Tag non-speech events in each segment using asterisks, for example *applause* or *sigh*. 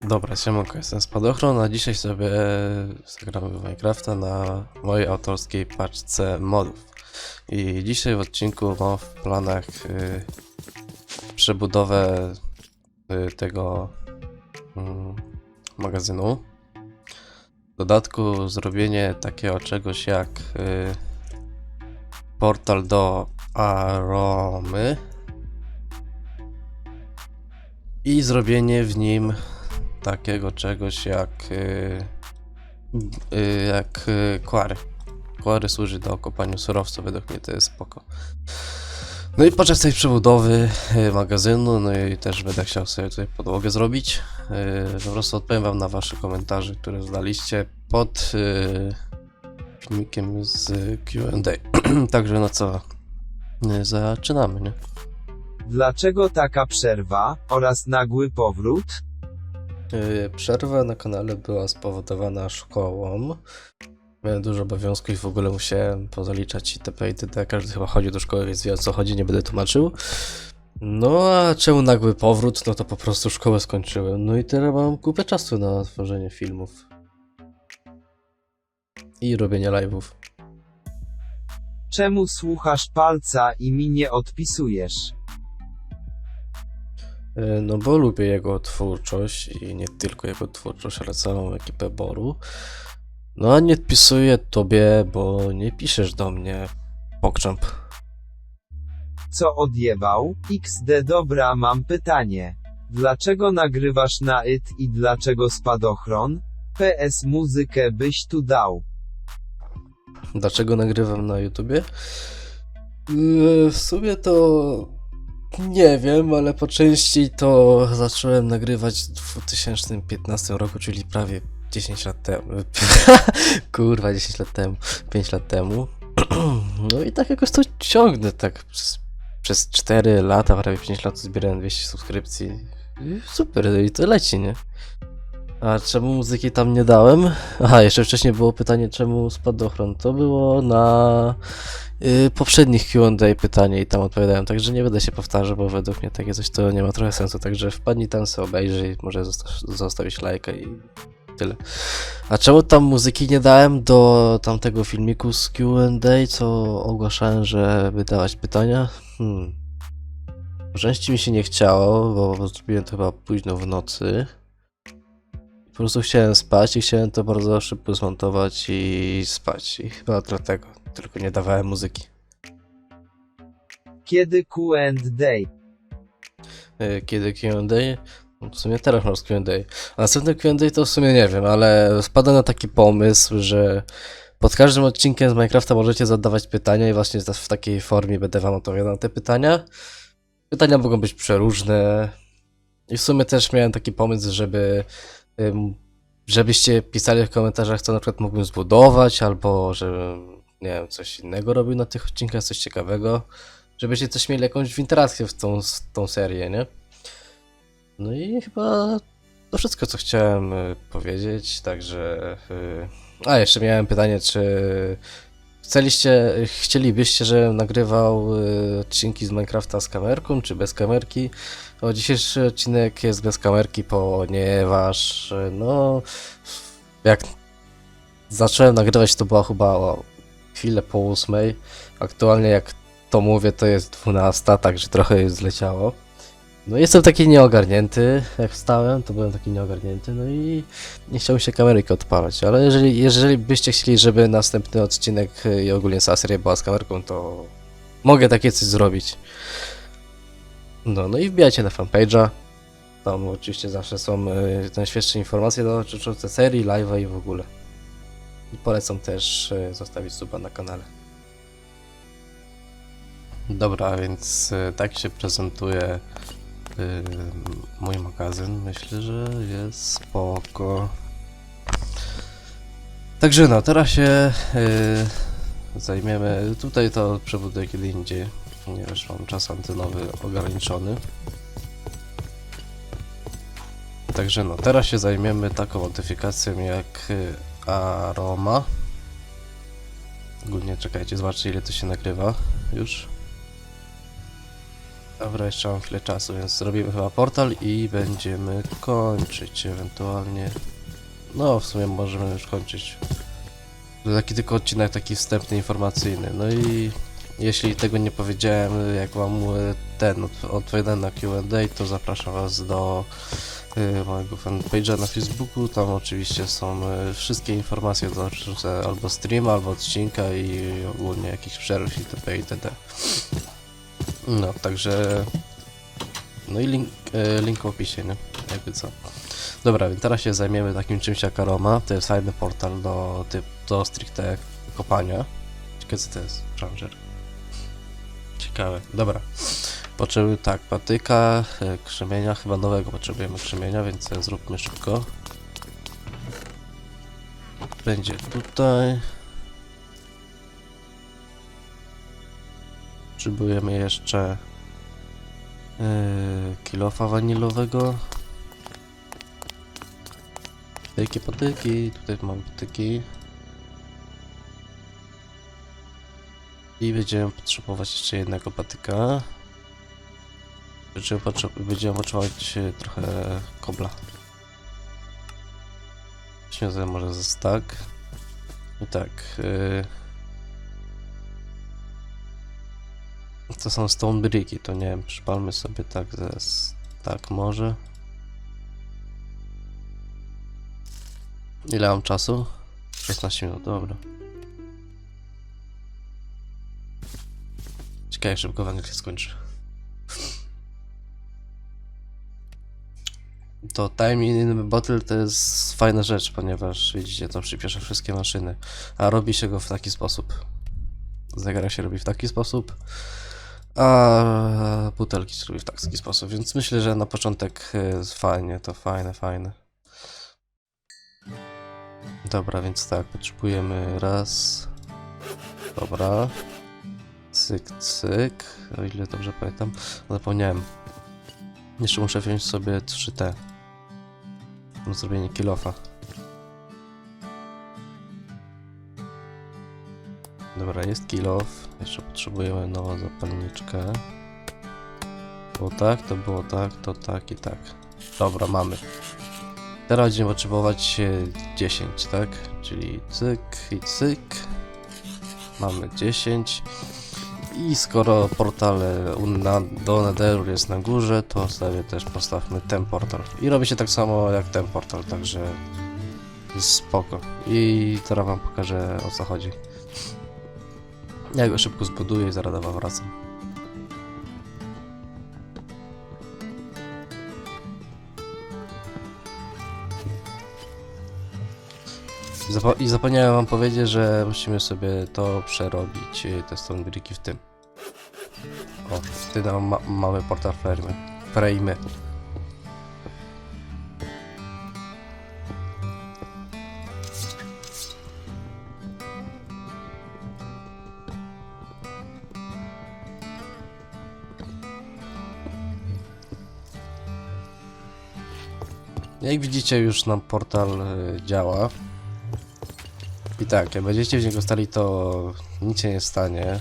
Dobra, siemanko, jestem Spadochron, a dzisiaj sobie zagramy w Minecrafta na mojej autorskiej paczce modów. I dzisiaj w odcinku mam w planach y, przebudowę y, tego mm, magazynu. W dodatku zrobienie takiego czegoś jak y, portal do Aromy i zrobienie w nim takiego czegoś jak y, y, jak y, Quarry. Quarry służy do kopania surowców, według mnie to jest spoko. No i podczas tej przebudowy magazynu, no i też będę chciał sobie tutaj podłogę zrobić. Po prostu odpowiem wam na wasze komentarze, które zadaliście pod filmikiem z Q&A. *clears throat* Także no co, zaczynamy, nie? Dlaczego taka przerwa oraz nagły powrót? Yy, Przerwa na kanale była spowodowana szkołą. Miałem dużo obowiązków i w ogóle musiałem pozaliczać itp. itd. Każdy chyba chodzi do szkoły, więc wie o co chodzi, nie będę tłumaczył. No a czemu nagły powrót? No to po prostu szkołę skończyłem. No i teraz mam kupę czasu na tworzenie filmów. I robienie live'ów. Czemu słuchasz palca i mi nie odpisujesz? Yy, No bo lubię jego twórczość i nie tylko jego twórczość, ale całą ekipę Boru. No a nie odpisuję tobie, bo nie piszesz do mnie. Pokrzęp. Co odjebał? XD dobra mam pytanie. Dlaczego nagrywasz na IT i dlaczego spadochron? PS muzykę byś tu dał. Dlaczego nagrywam na YouTubie? Yy, W sumie to nie wiem, ale po części to zacząłem nagrywać w 2015 roku, czyli prawie 10 lat temu. *laughs* Kurwa, 10 lat temu, 5 lat temu. *clears throat* No i tak jakoś to ciągnę, tak przez, przez 4 lata, prawie 5 lat zbierałem 200 subskrypcji. Super, i to leci, nie? A czemu muzyki tam nie dałem? Aha, jeszcze wcześniej było pytanie, czemu spadochron. To było na y, poprzednich Q&A pytanie i tam odpowiadałem, także nie będę się powtarzał, bo według mnie takie coś to nie ma trochę sensu, także wpadnij tam sobie obejrzyj, może zosta- zostawić lajka i tyle. A czemu tam muzyki nie dałem do tamtego filmiku z Q&A, co ogłaszałem, że dawać pytania? Hmm. Części mi się nie chciało, bo zrobiłem to chyba późno w nocy. Po prostu chciałem spać i chciałem to bardzo szybko zmontować i spać. I chyba dlatego tylko nie dawałem muzyki. Kiedy Q&A? Y, Kiedy Q&A? No W sumie teraz masz Q&A. A następne Q&A to w sumie nie wiem, ale spada na taki pomysł, że pod każdym odcinkiem z Minecrafta możecie zadawać pytania i właśnie w takiej formie będę wam odpowiadał na te pytania. Pytania mogą być przeróżne. I w sumie też miałem taki pomysł, żeby żebyście pisali w komentarzach, co na przykład mógłbym zbudować, albo żebym, nie wiem, coś innego robił na tych odcinkach, coś ciekawego. Żebyście też mieli jakąś interakcję w tą, tą serię, nie? No i chyba to wszystko, co chciałem y, powiedzieć, także... y, A, jeszcze miałem pytanie, czy chcieliście, chcielibyście, żebym nagrywał y, odcinki z Minecrafta z kamerką, czy bez kamerki? O, dzisiejszy odcinek jest bez kamerki, ponieważ, y, no, jak zacząłem nagrywać, to była chyba o chwilę po ósmej. Aktualnie, jak to mówię, to jest 12, także trochę już zleciało. No jestem taki nieogarnięty, jak wstałem, to byłem taki nieogarnięty, no i nie chciał mi się kameryki odpalać, ale jeżeli, jeżeli byście chcieli, żeby następny odcinek y, i ogólnie cała seria była z kamerką, to mogę takie coś zrobić. No, no i wbijajcie na fanpage'a, tam oczywiście zawsze są y, najświeższe informacje dotyczące serii, live'a i w ogóle. I polecam też y, zostawić suba na kanale. Dobra, więc tak się prezentuje mój magazyn. Myślę, że jest spoko. Także no, teraz się y, zajmiemy. Tutaj to przebuduję kiedy indziej, ponieważ mam czas antynowy ograniczony. Także no, teraz się zajmiemy taką modyfikacją jak y, aroma. Ogólnie czekajcie, zobaczcie ile to się nagrywa już. Dobra, jeszcze mam chwilę czasu, więc zrobimy chyba portal i będziemy kończyć ewentualnie. No, w sumie możemy już kończyć. To taki tylko odcinek taki wstępny, informacyjny. No i jeśli tego nie powiedziałem, jak wam ten od- odpowiadałem na Q&A, to zapraszam was do e, mojego fanpage'a na Facebooku. Tam oczywiście są e, wszystkie informacje dotyczące albo streama, albo odcinka i ogólnie jakichś przerw itp. itd. No, także... No i link, e, link w opisie, nie? Jakby co. Dobra, więc teraz się zajmiemy takim czymś jak Aroma. To jest fajny portal do, typ, do stricte kopania. Ciekawe co to jest? Ranger. Ciekawe. Dobra. Potrzebujemy tak, patyka, e, krzemienia, chyba nowego potrzebujemy krzemienia, więc zróbmy szybko. Będzie tutaj. Potrzebujemy jeszcze yy, kilofa wanilowego. Patyki, patyki, tutaj mam patyki. I będziemy potrzebować jeszcze jednego patyka. Będziemy, będziemy potrzebować trochę kobla. Sobie może ze stack. I tak. Yy, to są stone bricki, to nie wiem, przypalmy sobie tak ze tak może. Ile mam czasu? 16 minut, dobra. Ciekawe jak szybko węgiel się skończy. To time in bottle to jest fajna rzecz, ponieważ widzicie, to przyspiesza wszystkie maszyny. A robi się go w taki sposób. Zegara się robi w taki sposób. A butelki się w taki sposób, więc myślę, że na początek jest fajnie, to fajne, fajne. Dobra, więc tak, potrzebujemy raz. Dobra. Cyk, cyk. O ile dobrze pamiętam. Zapomniałem. Jeszcze muszę wziąć sobie 3T. Na zrobienie kilofa. Dobra, jest kilof. Jeszcze potrzebujemy nową zapalniczkę. Było tak, to było tak, to tak i tak. Dobra, mamy. Teraz będziemy potrzebować e, 10, tak? Czyli cyk i cyk. Mamy 10. I skoro portal e, do Netheru jest na górze, to sobie też postawmy ten portal. I robi się tak samo jak ten portal, także jest spoko. I teraz wam pokażę o co chodzi. Ja go szybko zbuduję i zaraz do wracam. I zapomniałem wam powiedzieć, że musimy sobie to przerobić, y, te stone bricki w tym. O, nam ma mamy portal. Frame. Jak widzicie, już nam portal y, działa. I tak, jak będziecie w niego stali, to nic się nie stanie.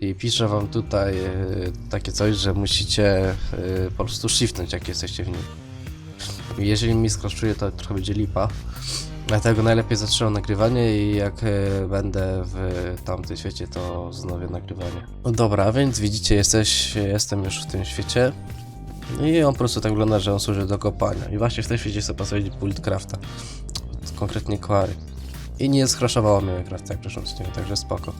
I piszę wam tutaj y, takie coś, że musicie y, po prostu shiftnąć, jak jesteście w nim. Jeżeli mi skraszczuje, to trochę będzie lipa. Dlatego najlepiej zatrzymam nagrywanie i jak będę w tamtym świecie, to wznowię nagrywanie. No dobra, więc widzicie, jesteś, jestem już w tym świecie. No I on po prostu tak wygląda, że on służy do kopania. I właśnie w tym świecie sobie postawić Bulletcrafta. Konkretnie Quarry. I nie skraszowało mnie Minecraft, jak z niego, także spoko.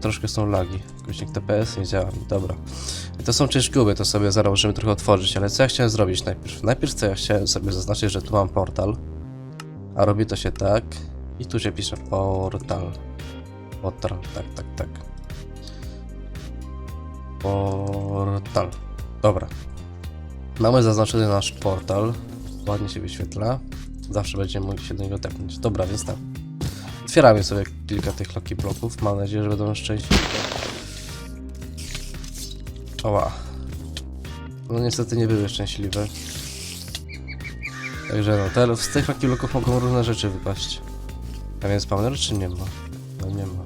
Troszkę są lagi. Guźnik TPS nie działa. Dobra. I to są guby, to sobie zaraz możemy trochę otworzyć, ale co ja chciałem zrobić najpierw? Najpierw co ja chciałem sobie zaznaczyć, że tu mam portal. A robi to się tak. I tu się pisze portal. Portal, tak, tak, tak. Portal. Dobra. Mamy zaznaczony nasz portal. Ładnie się wyświetla. Zawsze będziemy mogli się do niego tepnąć. Dobra, więc tak. Otwieramy sobie kilka tych Lucky bloków. Mam nadzieję, że będą szczęśliwe. Oła. No niestety nie były szczęśliwe. Także no, te, z tych Lucky bloków mogą różne rzeczy wypaść. A więc spawner czy nie ma? No nie ma.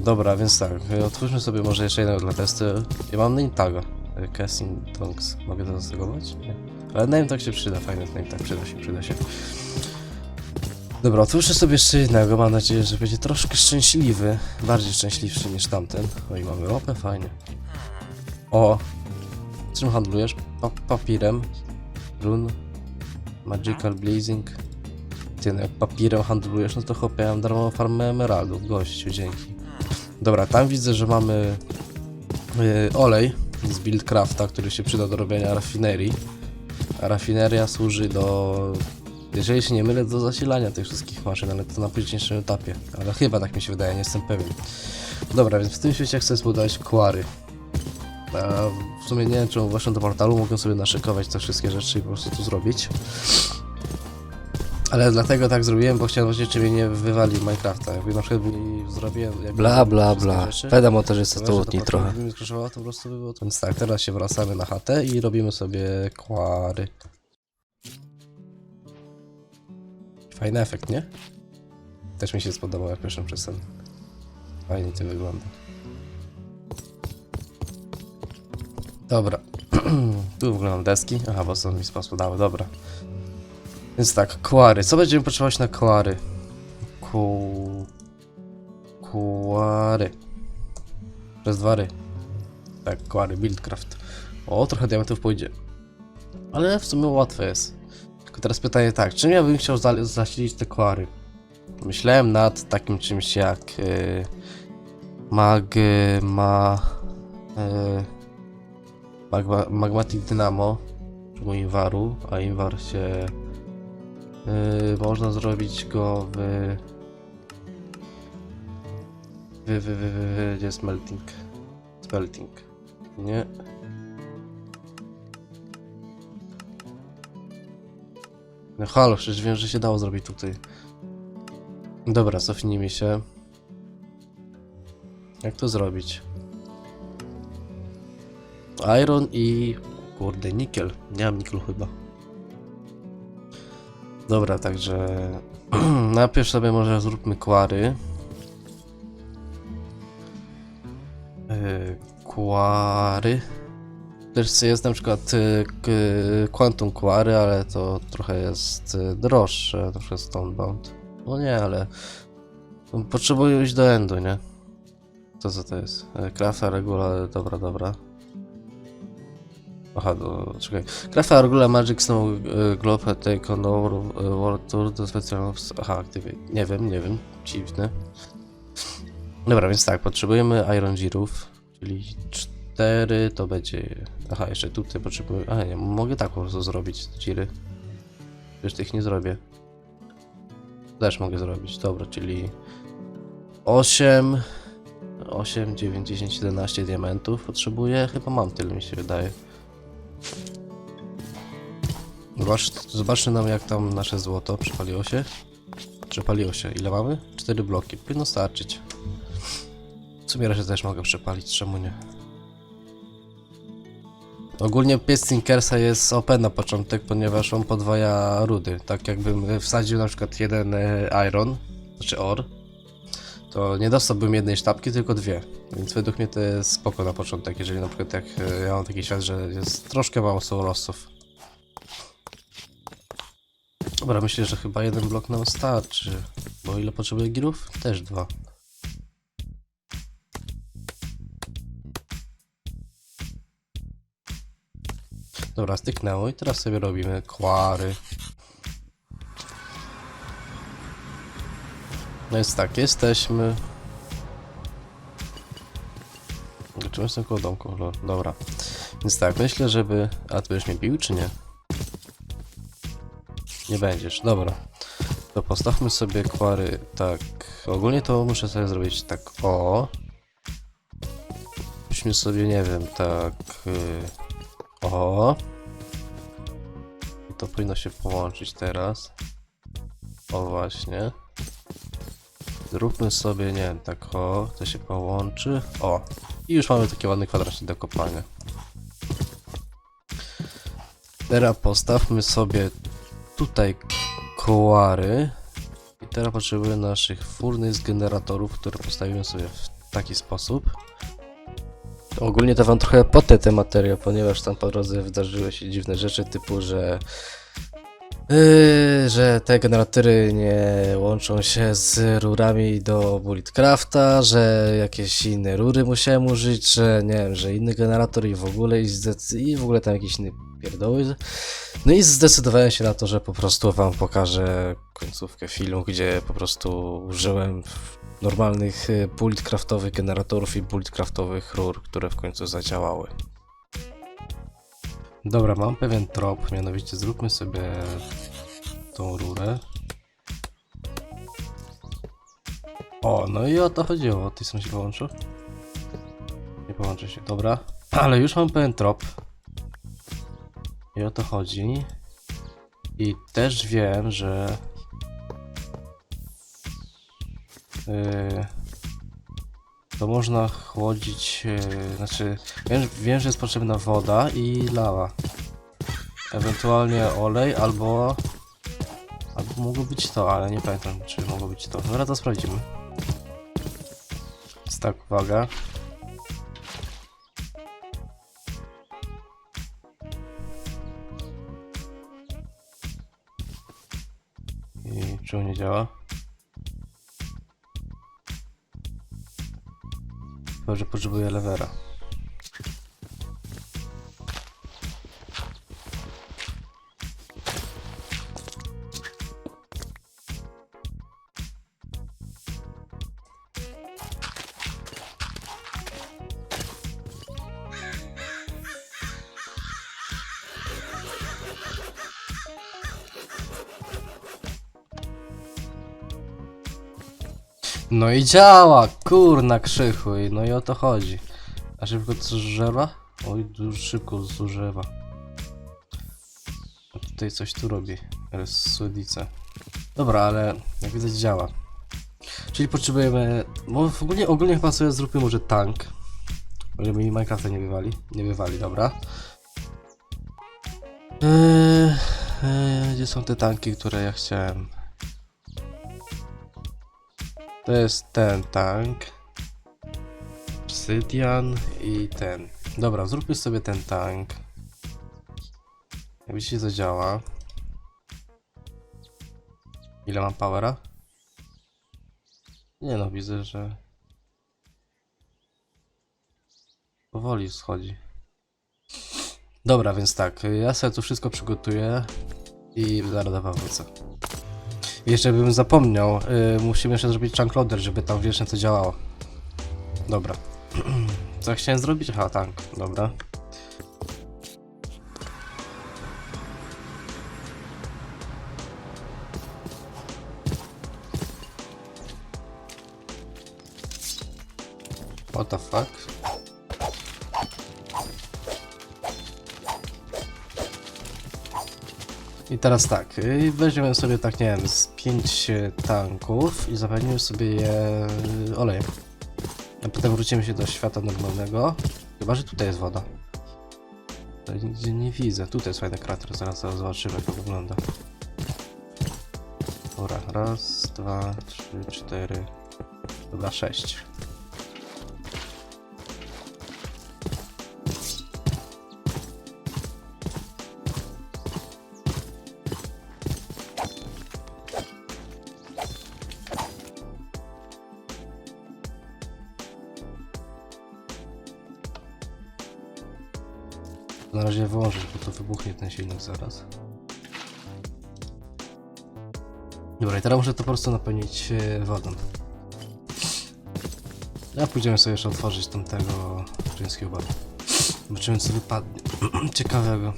Dobra, więc tak, otwórzmy sobie może jeszcze jednego dla testu. Ja mam name taga. Casting Tongs. Mogę to zastosować? Nie. Ale name tag się przyda, fajny name tag, przyda się, przyda się. Dobra, otwórzmy sobie jeszcze jednego, mam nadzieję, że będzie troszkę szczęśliwy. Bardziej szczęśliwszy niż tamten. O i mamy ropę, fajnie. O! Czym handlujesz? Pa papirem. Run. Magical Blazing. Ty, no jak papirem handlujesz, no to chłopie, ja mam darmową farmę emeraldów, gościu, dzięki. Dobra, tam widzę, że mamy yy, olej z Buildcrafta, który się przyda do robienia rafinerii. A rafineria służy do, jeżeli się nie mylę, do zasilania tych wszystkich maszyn, ale to na późniejszym etapie. Ale chyba tak mi się wydaje, nie jestem pewien. Dobra, więc w tym świecie chcę zbudować kwary. A w sumie nie wiem, czy właśnie do portalu mogę sobie naszykować te wszystkie rzeczy i po prostu to zrobić. Ale dlatego tak zrobiłem, bo chciałem zobaczyć, czy mnie nie wywali Minecrafta. Jakby na przykład mi zrobiłem... jakby Bla, bla, wszystkie bla. rzeczy, Wiadomo też, że jest to to wiesz, że utni to trochę. Gdyby mi skraszowało, to po prostu by było to. Więc tak, teraz się wracamy na chatę i robimy sobie kwary. Fajny efekt, nie? Też mi się spodobał jak pierwszym czasem. Fajnie to wygląda. Dobra. *clears throat* tu w ogóle mam deski. Aha, bo są mi spodały, dobra. Więc tak, kwary. Co będziemy potrzebować na kwary? Ku... Kwary. Przez dwa ry. Tak, kwary, buildcraft. O, trochę diamentów pójdzie. Ale w sumie łatwe jest. Tylko teraz pytanie tak, czym ja bym chciał za zasilić te kwary? Myślałem nad takim czymś jak yy, mag, ma, yy, magma, magmatic dynamo, czyli inwaru, a inwar się yy, można zrobić go w wy, wy, wy, wy, gdzie jest melting? Smelting. Nie. No halo, przecież wiem, że się dało zrobić tutaj. Dobra, cofnijmy się. Jak to zrobić? Iron i... Kurde, nikiel. Nie mam niklu chyba. Dobra, także... *clears throat* Najpierw sobie może zróbmy kwary. Yy. Też jest na przykład k- Quantum Quarry, ale to trochę jest y, droższe, trochę Stonebound. No nie, ale potrzebuję iść do Endu, nie? Co to jest? E, Crafta Regula, dobra, dobra. Aha, do, czekaj. Crafta Regula Magic Snow y, Globe Take on over y, World Tour do specjalnych... Aha, activate. Nie wiem, nie wiem. Dziwne. Dobra, więc tak, potrzebujemy Iron Girów, czyli 4 to będzie... Aha, jeszcze tutaj potrzebuję... A nie, mogę tak po prostu zrobić Giry. Już tych nie zrobię. Też mogę zrobić, dobra, czyli 8, 8, 9, 10, 11 diamentów potrzebuję. Chyba mam tyle, mi się wydaje. Zobacz, zobaczmy nam jak tam nasze złoto przepaliło się. Przepaliło się. Ile mamy? 4 bloki. Powinno starczyć. W sumie resztę też mogę przepalić, czemu nie? Ogólnie piec Tinkersa jest OP na początek, ponieważ on podwaja rudy. Tak jakbym wsadził na przykład jeden e, iron, znaczy or, to nie dostałbym jednej sztabki, tylko dwie. Więc według mnie to jest spoko na początek, jeżeli na przykład jak e, ja mam taki świat, że jest troszkę mało soulosów. Dobra, myślę, że chyba jeden blok nam starczy. Bo ile potrzebuję girów? Też dwa. Dobra, styknęło i teraz sobie robimy kwary. No jest tak, jesteśmy. Czy jestem koło domku? Dobra. Więc tak, myślę, żeby... A ty będziesz mnie bił, czy nie? Nie będziesz, dobra. To postawmy sobie kwary tak. Ogólnie to muszę sobie zrobić tak o. Weźmy sobie, nie wiem, tak. y, O. I to powinno się połączyć teraz. O właśnie. Zróbmy sobie, nie wiem, tak o, to się połączy. O. I już mamy taki ładny kwadracik do kopania. Teraz postawmy sobie tutaj kołary. I teraz potrzebujemy naszych furnych generatorów, które postawimy sobie w taki sposób. Ogólnie to wam trochę potę ten materiał, ponieważ tam po drodze wydarzyły się dziwne rzeczy typu, że Yy, że te generatory nie łączą się z rurami do Bulletcrafta, że jakieś inne rury musiałem użyć, że nie wiem, że inny generator i w ogóle i, i w ogóle tam jakieś inne pierdoły. No i zdecydowałem się na to, że po prostu wam pokażę końcówkę filmu, gdzie po prostu użyłem normalnych y, bulletcraftowych generatorów i bulletcraftowych rur, które w końcu zadziałały. Dobra, mam pewien trop, mianowicie zróbmy sobie tą rurę. O, no i o to chodziło. Ty sam się połączył? Nie połączy się, dobra. Ale już mam pewien trop. I o to chodzi. I też wiem, że... Yy, to można chłodzić, yy, znaczy wiem, wiem, że jest potrzebna woda i lawa. Ewentualnie olej albo... Albo mogło być to, ale nie pamiętam czy mogło być to. Dobra, to sprawdzimy. Więc tak, uwaga. I czemu nie działa? Chyba, że potrzebuję lewera. No i działa, kurna krzychu, i no i o to chodzi. A szybko to zużywa? Oj, szybko zużywa. Tutaj coś tu robi. Ressudice. Dobra, ale jak widać działa. Czyli potrzebujemy... Bo ogólnie, ogólnie chyba sobie zróbmy może tank. Żeby mi Minecrafta nie wywali. Nie wywali, dobra. Eee, eee, gdzie są te tanki, które ja chciałem? To jest ten tank. Obsydian i ten. Dobra, zróbmy sobie ten tank. Jak widzicie, to działa. Ile mam powera? Nie no, widzę, że powoli schodzi. Dobra, więc tak, ja sobie tu wszystko przygotuję i zaraz wam wrócę. Jeszcze bym zapomniał, y, musimy jeszcze zrobić chunk loader, żeby tam wiecznie to działało. Dobra. *clears throat* Co chciałem zrobić? Aha, tank, dobra. Teraz tak, y, weźmiemy sobie tak, nie wiem, z 5 tanków i zapełnimy sobie je y, olejem. A potem wrócimy się do świata normalnego. Chyba, że tutaj jest woda. To nigdzie nie widzę. Tutaj jest fajny krater, zaraz, zaraz zobaczymy jak to wygląda. Dobra, raz, dwa, trzy, cztery. Dobra, sześć. Wybuchnie ten silnik zaraz. Dobra, i teraz muszę to po prostu napełnić e, wodą. A pójdziemy sobie jeszcze otworzyć tamtego Dreams Cube'a. Zobaczymy co wypadnie. *clears throat* Ciekawego.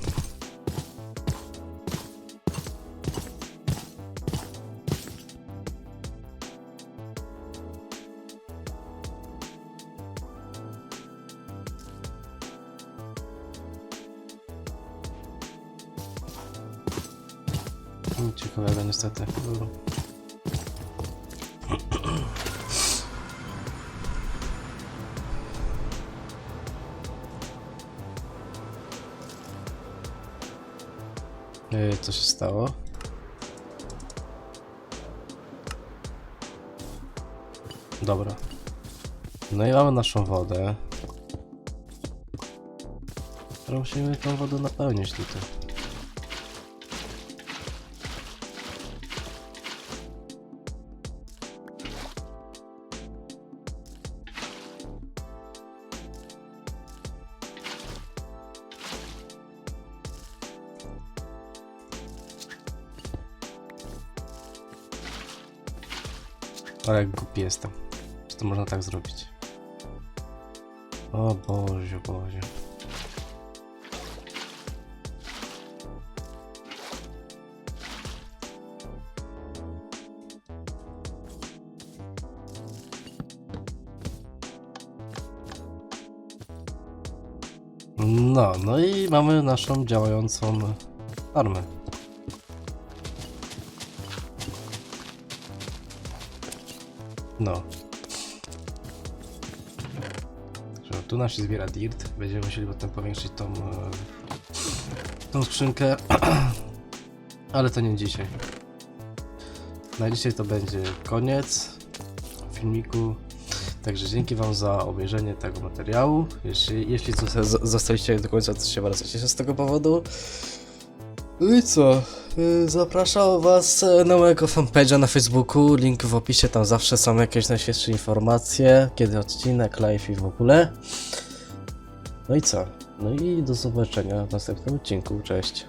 Dobra. No i mamy naszą wodę. Którą musimy tą wodę napełnić tutaj. Ale głupi jestem. Czy to można tak zrobić? O Boże, Boże. No, no i mamy naszą działającą farmę. No. Tu nam się zbiera dirt. Będziemy musieli potem powiększyć tą, e, tą skrzynkę. *clears throat* Ale to nie dzisiaj. Na dzisiaj to będzie koniec filmiku. Także dzięki Wam za obejrzenie tego materiału. Jeśli, jeśli zostaliście do końca, to się bardzo cieszę z tego powodu. No i co? Y, Zapraszam Was e, na mojego fanpage'a na Facebooku. Link w opisie, tam zawsze są jakieś najświeższe informacje, kiedy odcinek, live i w ogóle. No i co? No i do zobaczenia w następnym odcinku. Cześć.